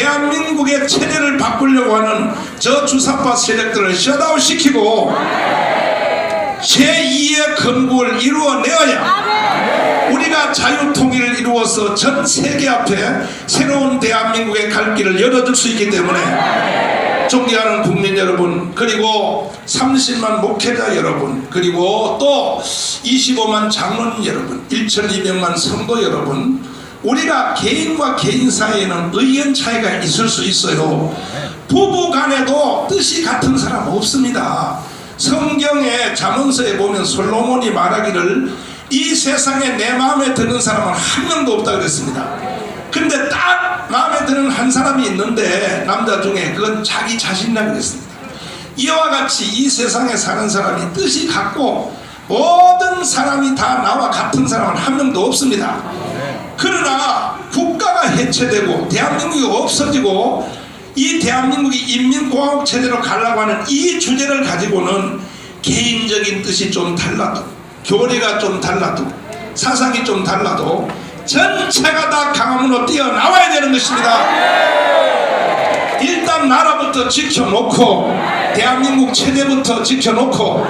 대한민국의 체제를 바꾸려고 하는 저 주사파 세력들을 셧아웃 시키고 제2의 건국을 이루어내어야 우리가 자유통일을 이루어서 전 세계 앞에 새로운 대한민국의 갈 길을 열어줄 수 있기 때문에 존경하는 국민 여러분 그리고 30만 목회자 여러분 그리고 또 25만 장로님 여러분 1,200만 성도 여러분 우리가 개인과 개인 사이에는 의견 차이가 있을 수 있어요 부부 간에도 뜻이 같은 사람 없습니다 성경의 잠언서에 보면 솔로몬이 말하기를 이 세상에 내 마음에 드는 사람은 한 명도 없다 그랬습니다. 근데 딱 마음에 드는 한 사람이 있는데 남자 중에 그건 자기 자신이라 그랬습니다. 이와 같이 이 세상에 사는 사람이 뜻이 같고 모든 사람이 다 나와 같은 사람은 한 명도 없습니다. 그러나 국가가 해체되고 대한민국이 없어지고 이 대한민국이 인민공화국 체제로 가려고 하는 이 주제를 가지고는 개인적인 뜻이 좀 달라도 교리가 좀 달라도 사상이 좀 달라도 전체가 다 강함으로 뛰어나와야 되는 것입니다. 일단 나라부터 지켜놓고 대한민국 체제부터 지켜놓고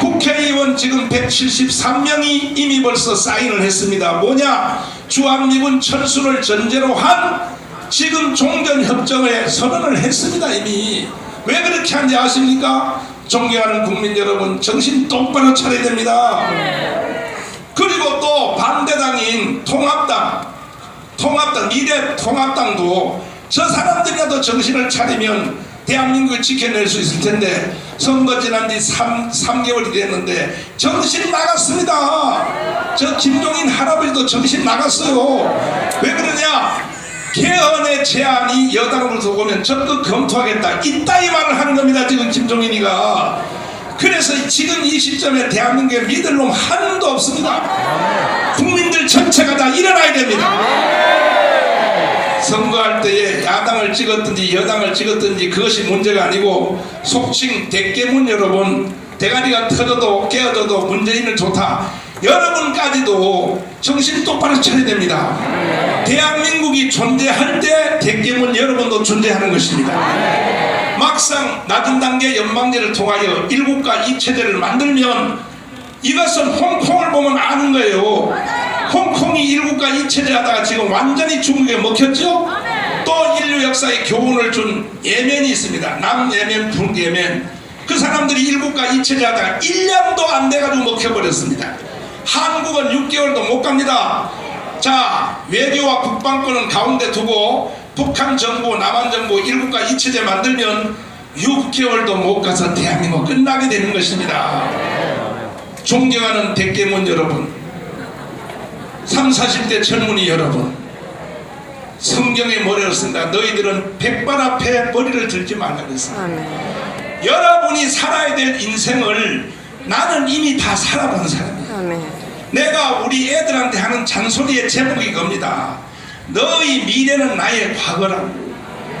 국회의원 지금 173명이 이미 벌써 사인을 했습니다. 뭐냐? 주한미군 철수를 전제로 한 지금 종전협정에 선언을 했습니다. 이미. 왜 그렇게 한지 아십니까? 존경하는 국민 여러분 정신 똑바로 차려야 됩니다. 그리고 또 반대당인 통합당 통합당 미래 통합당도 저 사람들이라도 정신을 차리면 대한민국을 지켜낼 수 있을 텐데 선거 지난 지 3, 3개월이 됐는데 정신 나갔습니다. 저 김종인 할아버지도 정신 나갔어요. 왜 그러냐? 개헌의 제안이 여당으로서 오면 적극 검토하겠다. 이따위 말을 하는 겁니다. 지금 김종인이가. 그래서 지금 이 시점에 대한민국에 믿을 놈 하나도 없습니다. 국민들 전체가 다 일어나야 됩니다. 선거할 때에 야당을 찍었든지 여당을 찍었든지 그것이 문제가 아니고 속칭 대깨문 여러분 대가리가 터져도 깨어져도 문재인은 좋다. 여러분까지도 정신 똑바로 차려야 됩니다. 대한민국이 존재할 때 대깨문 여러분도 존재하는 것입니다. 막상 낮은 단계 연방제를 통하여 일국가 이 체제를 만들면 이것은 홍콩을 보면 아는 거예요. 홍콩이 일국가 이 체제 하다가 지금 완전히 중국에 먹혔죠? 또 인류 역사에 교훈을 준 예멘이 있습니다. 남예멘, 북예멘. 그 사람들이 일국가 이 체제 하다가 1년도 안 돼가지고 먹혀버렸습니다. 한국은 6개월도 못 갑니다. 자, 외교와 국방권은 가운데 두고 북한 정부, 남한 정부 일국가 이 체제 만들면 6개월도 못 가서 대한민국 끝나게 되는 것입니다. 존경하는 백개문 여러분 3, 40대 젊은이 여러분 성경에 뭐라고 쓴다 너희들은 백발 앞에 머리를 들지 말라 그랬습니다 아멘. 여러분이 살아야 될 인생을 나는 이미 다 살아본 사람이야 아멘. 내가 우리 애들한테 하는 잔소리의 제목이 이겁니다. 너희 미래는 나의 과거라고.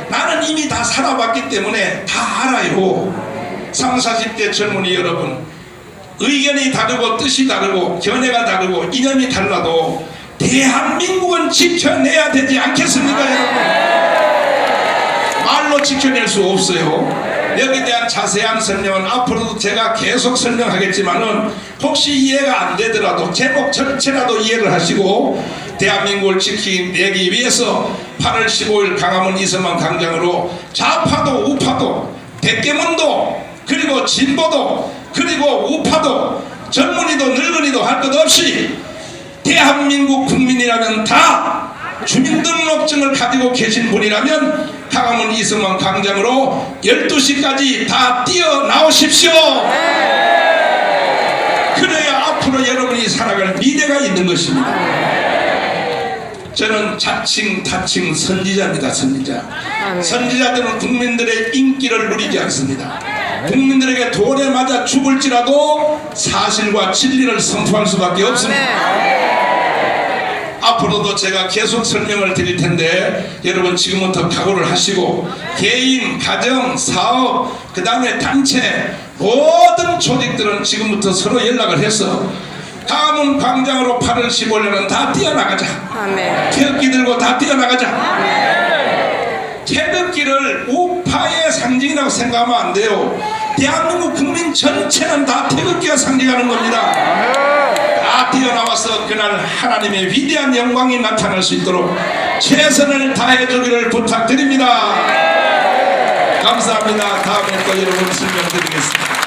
나는 이미 다 살아봤기 때문에 다 알아요. 3, 40대 젊은이 여러분, 의견이 다르고 뜻이 다르고 견해가 다르고 이념이 달라도 대한민국은 지켜내야 되지 않겠습니까, 여러분? 말로 지켜낼 수 없어요. 여기에 대한 자세한 설명은 앞으로도 제가 계속 설명하겠지만은 혹시 이해가 안 되더라도 제목 전체라도 이해를 하시고 대한민국을 지키기 위해서 8월 15일 강화문 이서만 광장으로 좌파도 우파도 백개문도 그리고 진보도 그리고 우파도 젊은이도 늙은이도 할 것 없이 대한민국 국민이라면 다 주민등록증을 가지고 계신 분이라면 강화문 이승만 광장으로 12시까지 다 뛰어나오십시오. 그래야 앞으로 여러분이 살아갈 미래가 있는 것입니다. 저는 자칭 타칭 선지자입니다. 선지자. 선지자들은 국민들의 인기를 누리지 않습니다. 국민들에게 돌에 맞아 죽을지라도 사실과 진리를 선포할 수밖에 없습니다. 앞으로도 제가 계속 설명을 드릴 텐데 여러분 지금부터 각오를 하시고 개인, 가정, 사업, 그 다음에 단체 모든 조직들은 지금부터 서로 연락을 해서 강화문 광장으로 8월 15일에는 다 뛰어나가자. 아멘. 태극기 들고 다 뛰어나가자. 태극기를 우파의 상징이라고 생각하면 안 돼요. 대한민국 국민 전체는 다 태극기가 상징하는 겁니다. 다 뛰어나와서 그날 하나님의 위대한 영광이 나타날 수 있도록 최선을 다해주기를 부탁드립니다. 감사합니다. 다음에 또 여러분 설명드리겠습니다.